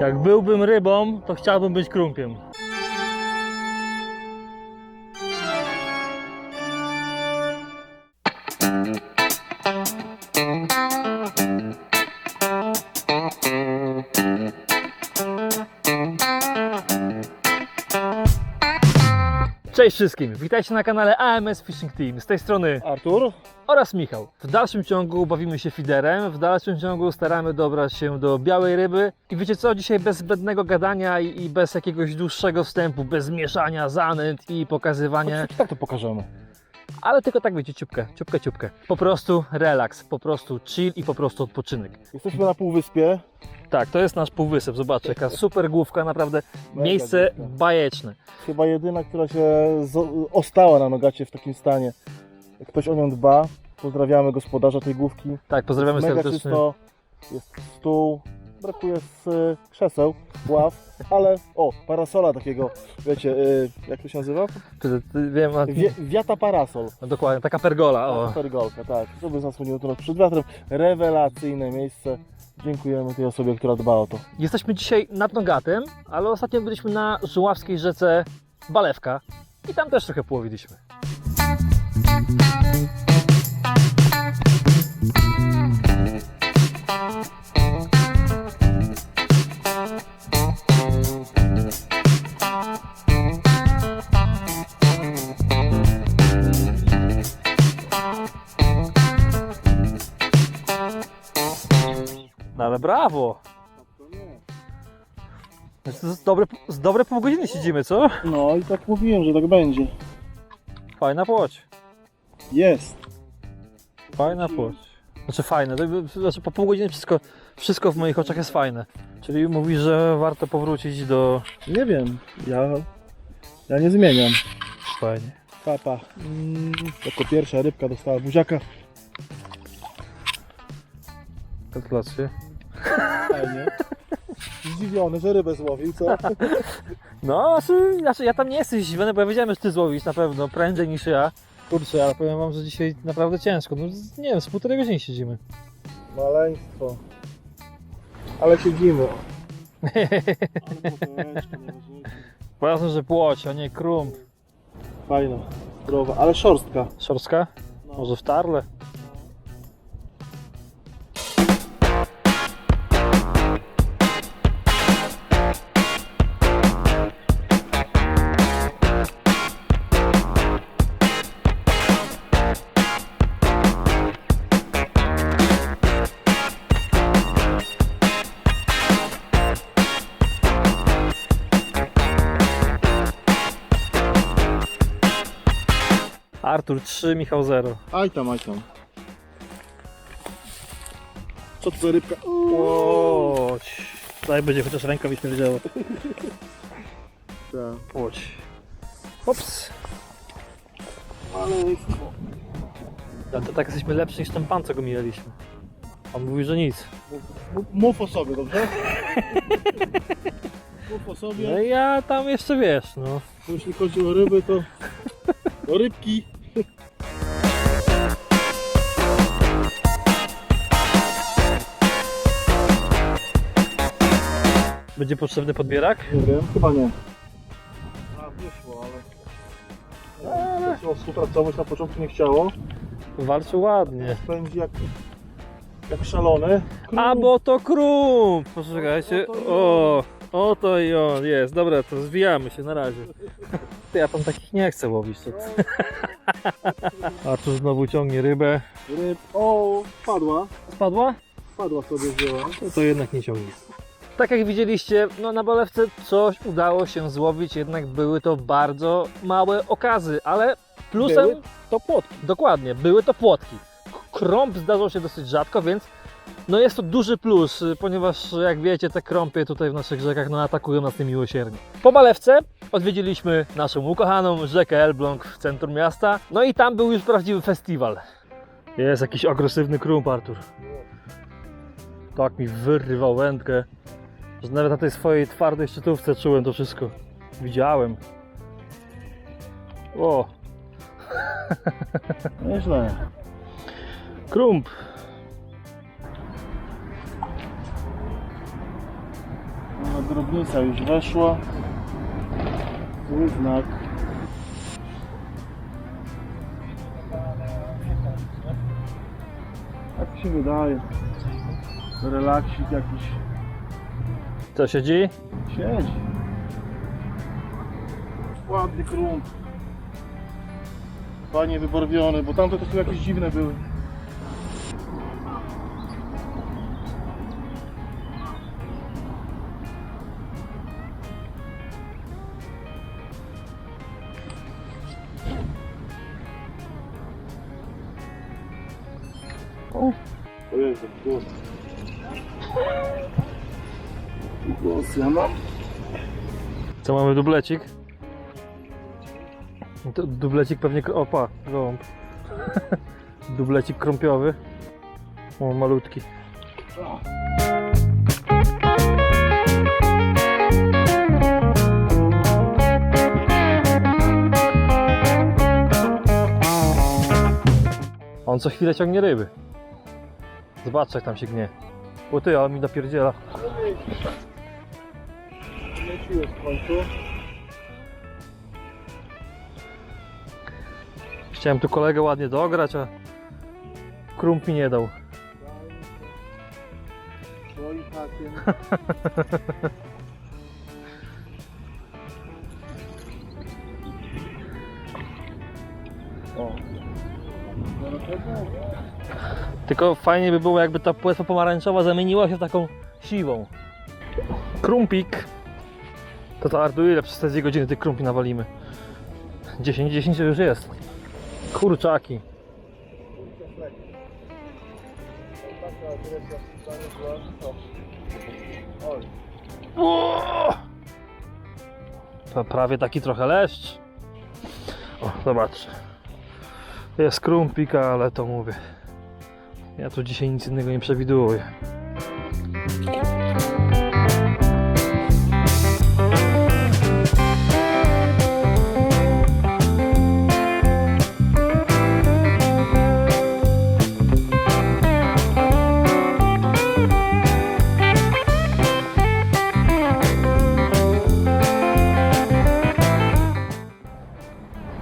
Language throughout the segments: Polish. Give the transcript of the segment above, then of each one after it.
Jak byłbym rybą, to chciałbym być krumpiem. Cześć wszystkim, witajcie na kanale AMS Fishing Team. Z tej strony Artur? Oraz Michał. W dalszym ciągu bawimy się fiderem, w dalszym ciągu staramy dobrać się do białej ryby. I wiecie co, dzisiaj bez zbędnego gadania i, i bez jakiegoś dłuższego wstępu, bez mieszania zanęt i pokazywania, Tak to pokażemy. ale tylko tak wiecie, ciupkę, ciupkę, ciupkę. Po prostu relaks, po prostu chill i po prostu odpoczynek. Jesteśmy na półwyspie. Tak, to jest nasz półwysep, zobaczcie, jaka super główka, naprawdę miejsce główka. bajeczne. Chyba jedyna, która się ostała na nogacie w takim stanie. Jak ktoś o nią dba, pozdrawiamy gospodarza tej główki. Tak, pozdrawiamy Mega serdecznie. czysto, jest stół, brakuje z y, krzeseł, ław, ale o, parasola takiego, wiecie, y, jak to się nazywa? Ty- ty- Wiem, a- Wie, wiata parasol. no dokładnie, taka pergola, o. Pergolka, tak. Żeby zasłoniło to przed wiatrem. Rewelacyjne miejsce. Dziękujemy tej osobie, która dba o to. Jesteśmy dzisiaj nad Nogatem, ale ostatnio byliśmy na żuławskiej rzece Balewka i tam też trochę połowiliśmy. Brawo! Z dobre, z dobre pół godziny siedzimy, co? No i tak mówiłem, że tak będzie. Fajna płoć. Jest. Fajna płoć. Znaczy fajne, to- znaczy po pół godziny wszystko, wszystko w moich oczach jest fajne. Czyli mówisz, że warto powrócić do... Nie wiem, ja, ja nie zmieniam. Fajnie. Papa. Mm, jako pierwsza rybka dostała buziaka. Gratulacje. Fajnie. Zdziwiony, że rybę złowił, co? No, znaczy, znaczy ja tam nie jestem zdziwiony, bo ja wiedziałem, że ty złowisz na pewno prędzej niż ja. Kurczę, ale powiem wam, że dzisiaj naprawdę ciężko. No z- nie wiem, z półtorej godziny siedzimy. Maleństwo. Ale siedzimy. Ważne, że płoć, a nie krump. Fajna, zdrowa, ale szorstka. Szorstka? Może w tarle? Artur 3, Michał 0. Aj tam, aj tam. Co to za rybka? Płoć. Tutaj będzie chociaż ręka mi śmierdziała. Tak. Hops. Maleństwo. Ale to tak jesteśmy lepsi niż ten pan, co go mijaliśmy. On mówi, że nic. Mów- Mów o sobie, dobrze? Mów o No sobie. i ja tam jeszcze wiesz, no. Jeśli chodzi o ryby, to o rybki. Będzie potrzebny podbierak? Nie wiem, chyba nie. A, wyszło, ale... Chciało współpracować, na początku nie chciało. Walczył ładnie. Pędzi jak, jak szalony. A bo to krump! Poczekajcie. O, oto i on jest. Dobra, to zwijamy się na razie. Ty, ja tam takich nie chcę łowić. To... Artur znowu ciągnie rybę. Ryb... O, padła. Spadła? Padła sobie wzięła. No to jednak nie ciągnie. Tak jak widzieliście, no na balewce coś udało się złowić, jednak były to bardzo małe okazy, ale plusem Były to płotki. dokładnie, były to płotki. Krąb zdarzał się dosyć rzadko, więc no jest to duży plus, ponieważ jak wiecie, te krąpie tutaj w naszych rzekach no atakują nas niemiłosiernie. Po balewce odwiedziliśmy naszą ukochaną rzekę Elbląg w centrum miasta, no i tam był już prawdziwy festiwal. Jest jakiś agresywny krump, Artur. Tak mi wyrywał wędkę, że nawet na tej swojej twardej szczytówce czułem to wszystko. Widziałem. O, Nieźle. krump. Drobnica już weszła. Zły znak. Tak się wydaje. Relaksik jakiś Co się dzieje? siedzi. Ładny krump. Fajnie wybarwiony, bo tamte to są jakieś dziwne były. O, o Jezu, głos. Głos ja mam. Co mamy dublecik? To dublecik pewnie. Opa, gołąb. dublecik krąpiowy. O, malutki. On co chwilę ciągnie ryby. Zobacz jak tam się gnie. O ty, ale mi napierdziela. Leciłeś w końcu. Chciałem tu kolegę ładnie dograć, a krump mi nie dał. Swoim hakiem. Tylko fajnie by było, jakby ta płetwa pomarańczowa zamieniła się w taką siwą. Krumpik. To to Ardu, ile przez te dwie godziny tych krumpi nawalimy? 10, 10 to już jest. Kurczaki. O! To prawie taki trochę leszcz. O, zobacz. Jest krumpik, ale to mówię. Ja tu dzisiaj nic innego nie przewiduję.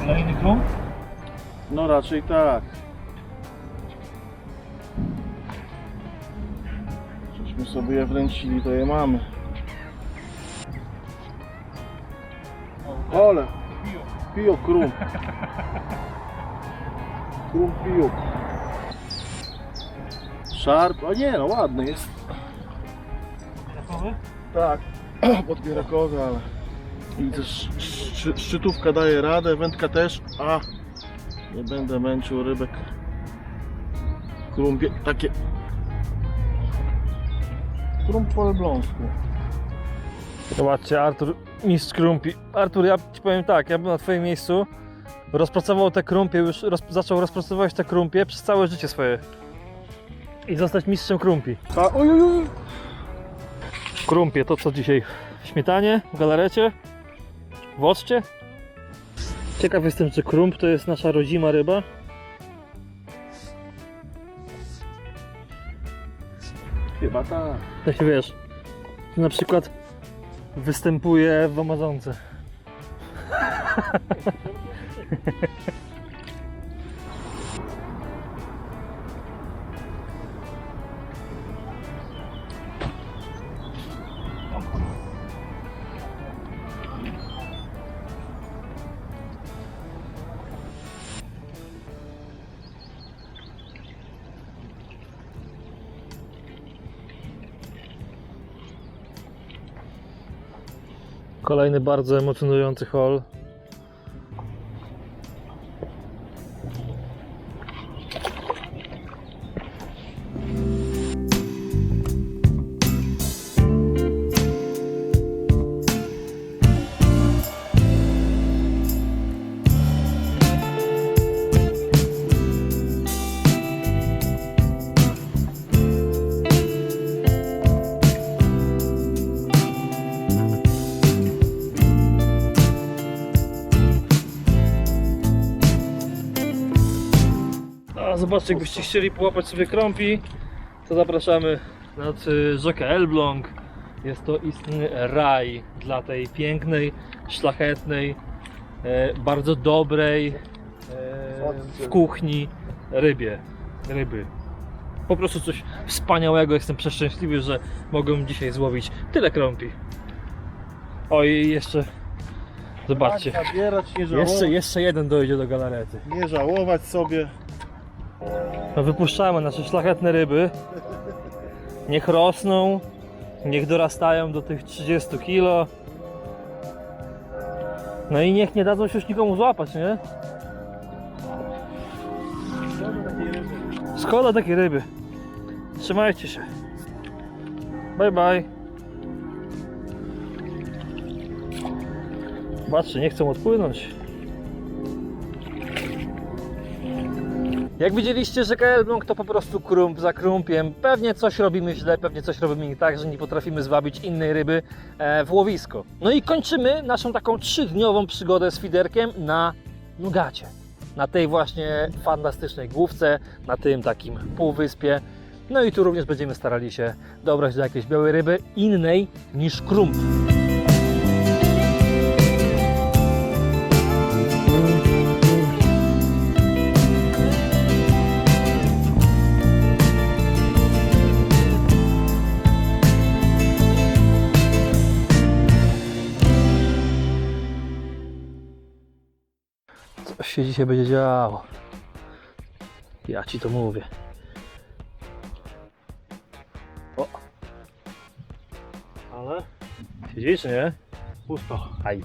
Kolejny krump? No raczej tak. Żeśmy sobie je wręcili, to je mamy. Ole! Pio krum. Krum pio. Szarp, a nie no ładny jest. Tak, podbierakowy, ale i też szczy, szczytówka daje radę, wędka też, a nie będę męczył rybek. Krumpie, takie Krump po elbląsku. Zobaczcie, Artur, mistrz krumpi. Artur, ja ci powiem tak, ja bym na twoim miejscu rozpracował te krumpie, już roz, zaczął rozpracowywać te krumpie przez całe życie swoje. I zostać mistrzem krumpi. A, oj, oj, oj. Krumpie, to co dzisiaj? W śmietanie, w galarecie, w occie? Ciekaw jestem, czy krump to jest nasza rodzima ryba. Chyba tak. Się wiesz, na przykład występuje w Amazonce. Kolejny bardzo emocjonujący haul. Zobaczcie, jakbyście chcieli połapać sobie krąpi, to zapraszamy nad y, rzekę Elbląg. Jest to istny raj dla tej pięknej, szlachetnej, e, bardzo dobrej e, w kuchni rybie. Ryby. Po prostu coś wspaniałego. Jestem przeszczęśliwy, że mogłem dzisiaj złowić tyle krąpi. Oj, jeszcze. Zobaczcie. Jeszcze, jeszcze jeden dojdzie do galarety. nie żałować sobie. No wypuszczamy nasze szlachetne ryby. Niech rosną, niech dorastają do tych 30 kg. No i niech nie dadzą się już nikomu złapać, nie? Szkoda takiej ryby. Trzymajcie się. Bye bye. Zobaczcie, nie chcą odpłynąć. Jak widzieliście, rzeka Elbląg to po prostu krump za krumpiem. Pewnie coś robimy źle, pewnie coś robimy nie tak, że nie potrafimy zwabić innej ryby e, w łowisko. No i kończymy naszą taką trzydniową przygodę z fiderkiem na Nugacie. Na tej właśnie fantastycznej główce, na tym takim półwyspie. No i tu również będziemy starali się dobrać do jakiejś białej ryby innej niż krump. Się dzisiaj będzie działo. Ja ci to mówię. O, Ale siedzi czy nie? pusto. Aj.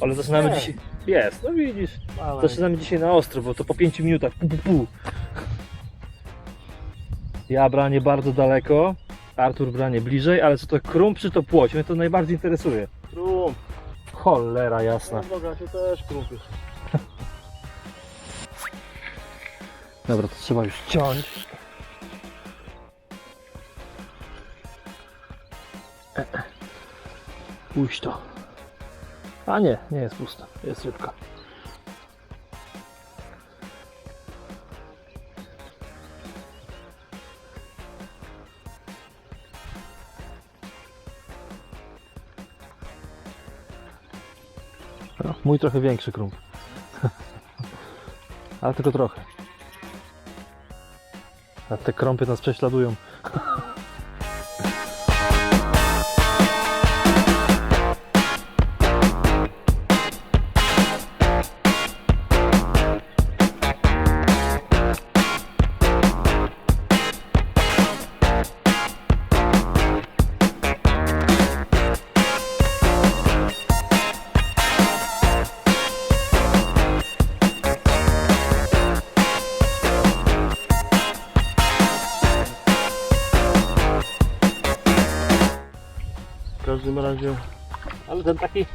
Ale zaczynamy Nie. dzisiaj. Jest, no widzisz. Ale Zaczynamy dzisiaj na ostro, bo to po 5 minutach. Pu, pu, pu. Ja branie bardzo daleko. Artur branie bliżej, ale co to krump czy to płoć? Mnie to najbardziej interesuje. Krum. Cholera jasna. Na bogacie też krumpy. Dobra, to trzeba już ciąć. E, e. Puść to. A nie, nie jest pusto. Jest rybka. No, mój trochę większy krump. Ale tylko trochę. A te krąpy nas prześladują. Ale ten taki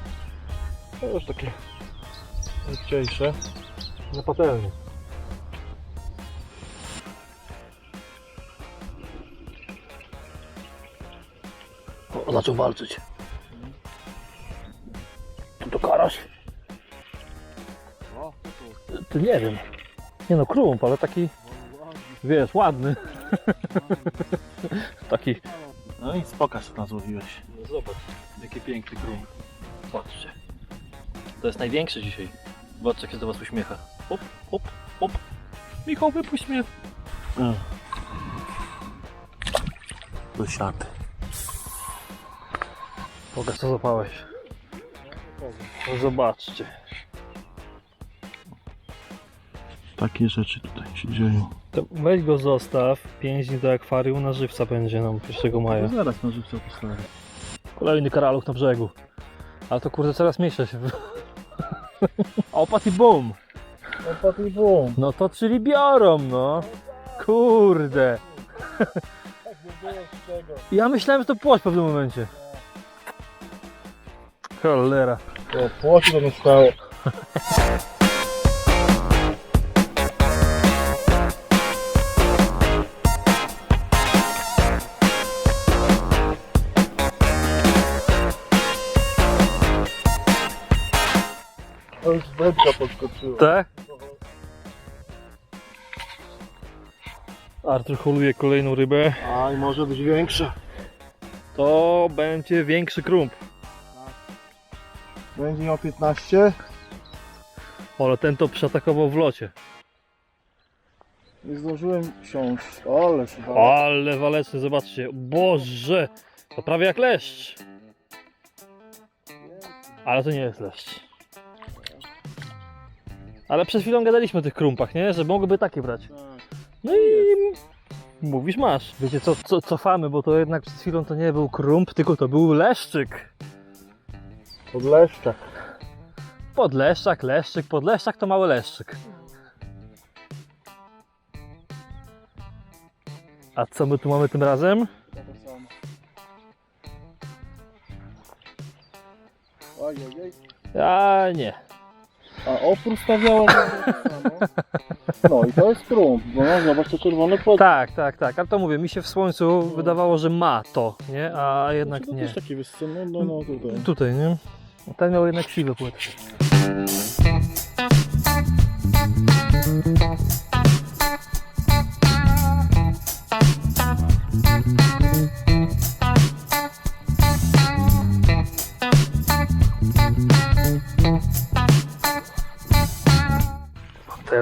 to już takie leciejsze. na patelnię. O, zaczął walczyć. To to karaś? To Ty nie wiem. Nie no, krump, ale taki, wiesz, ładny. taki. No i pokaż, co złowiłeś. No zobacz, jaki piękny krump. Patrzcie. To jest największy dzisiaj. Zobaczcie, jak się do was uśmiecha. Hop, hop, hop. Michał, wypuść mnie. Mm. Do siaty. Pokaż, co złapałeś. No zobaczcie. Takie rzeczy tutaj się dzieją. To weź go zostaw, 5 dni do akwarium, na żywca będzie nam 1 maja. zaraz na żywca postawię. Kolejny karaluch na brzegu. Ale to kurde coraz mniejsze się. Opat i bum! Opat i bum. No to czyli biorą, no. Kurde. Ja myślałem, że to płoć w pewnym momencie. Cholera. O, płoci to stało. To już wędka podskoczyła. Tak? Artur holuje kolejną rybę. A i może być większa. To będzie większy krump. Będzie miał 15. Ale ten to przeatakował w locie. Nie zdążyłem siąść. Ale chyba. Ale waleczny, zobaczcie. Boże! To prawie jak leszcz. Ale to nie jest leszcz. Ale przed chwilą gadaliśmy o tych krumpach, nie? Że mogłyby takie brać. No i mówisz masz. Wiecie co, co cofamy, bo to jednak przed chwilą to nie był krump, tylko to był leszczyk. Pod leszczak. Podleszczak, leszczyk, podleszczak to mały leszczyk. A co my tu mamy tym razem? Ojej. A nie. A opór stawiała. No i to jest krump. No, zobacz to czerwone płetwy. Tak, tak, tak. Ale to mówię, mi się w słońcu wydawało, że ma to, nie? A jednak to nie. też taki wyssy, no, no, no tutaj. Tutaj, nie? Ten miał jednak siwe płetwy.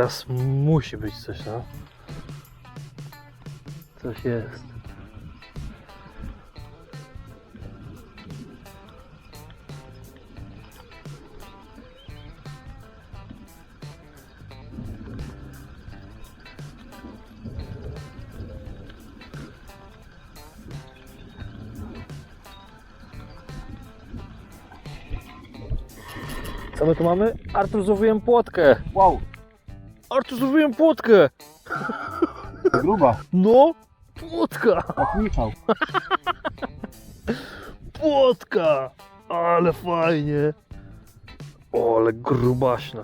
Teraz musi być coś, no. Coś jest. Co my tu mamy? Artur złowiłem płotkę. Wow, Artur złowiłem płotkę. gruba. No, płotka. Jak Michał. Płotka! Ale fajnie! O, ale grubaśna.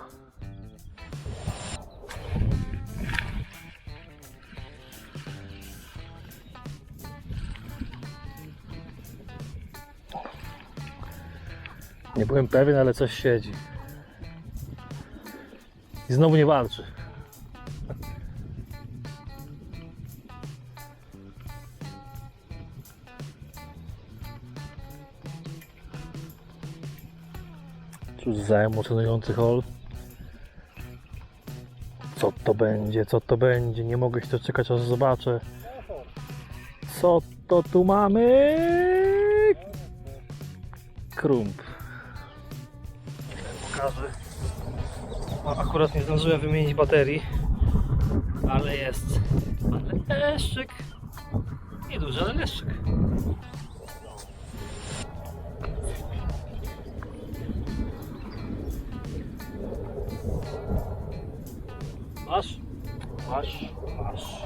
Nie byłem pewien, ale coś siedzi. I znowu nie walczy. Cóż za emocjonujący hol. Co to będzie, co to będzie? Nie mogę się doczekać, aż zobaczę. Co to tu mamy? Krump. Pokażę. Akurat nie zdążyłem wymienić baterii. Ale jest. Ale leszczyk. Nieduży, ale leszczyk. Masz? Masz, masz.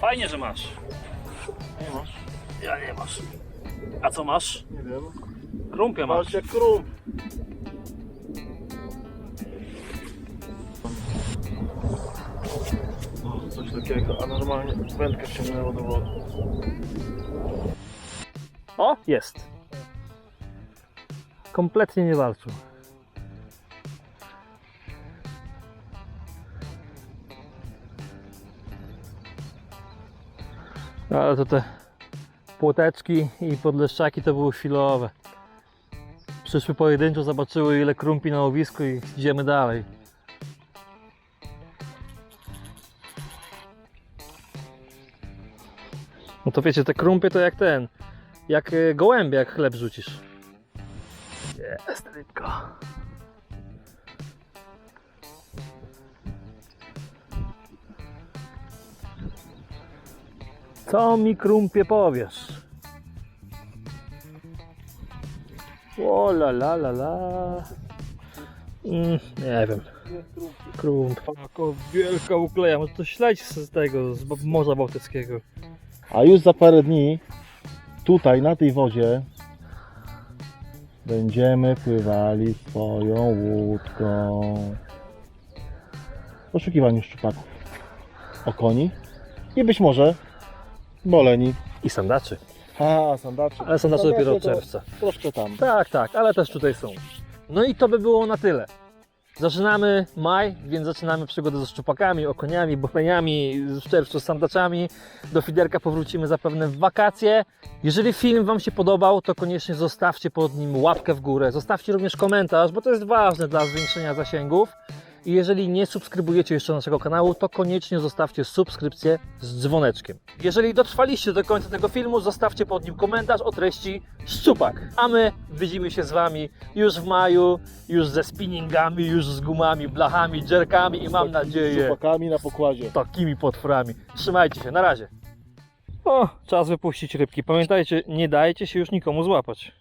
Fajnie, że masz. Nie masz? Ja nie masz. A co masz? Nie wiem. Krumpia masz. Patrz jak krump. A normalnie wędkę wciągnęło do wody. O, jest. Kompletnie nie walczył. Ale to te płoteczki i podleszczaki to były chwilowe. Przyszły pojedynczo, zobaczyły ile krumpi na łowisku i idziemy dalej. No to wiecie, te krumpie to jak ten, jak y, gołębie, jak chleb rzucisz. Jest rybka. Co mi krumpie powiesz? O la la la la. Mm, nie wiem. Krump. Jako wielka ukleja, może to śledź z tego, z Morza Bałtyckiego. A już za parę dni tutaj na tej wodzie będziemy pływali swoją łódką. W poszukiwaniu szczupaków, okoni i być może boleni. I sandaczy. Ha, sandaczy. Ale sandacze dopiero od to czerwca. Troszkę tam. Tak, tak, ale też tutaj są. No i to by było na tyle. Zaczynamy maj, więc zaczynamy przygodę ze szczupakami, okoniami, bofeniami, w czerwcu z sandaczami. Do Fiderka powrócimy zapewne w wakacje. Jeżeli film Wam się podobał, to koniecznie zostawcie pod nim łapkę w górę. Zostawcie również komentarz, bo to jest ważne dla zwiększenia zasięgów. I jeżeli nie subskrybujecie jeszcze naszego kanału, to koniecznie zostawcie subskrypcję z dzwoneczkiem. Jeżeli dotrwaliście do końca tego filmu, zostawcie pod nim komentarz o treści szczupak. A my widzimy się z Wami już w maju, już ze spinningami, już z gumami, blachami, jerkami i mam nadzieję Chłopakami na pokładzie. takimi potworami. Trzymajcie się, na razie. O, czas wypuścić rybki. Pamiętajcie, nie dajcie się już nikomu złapać.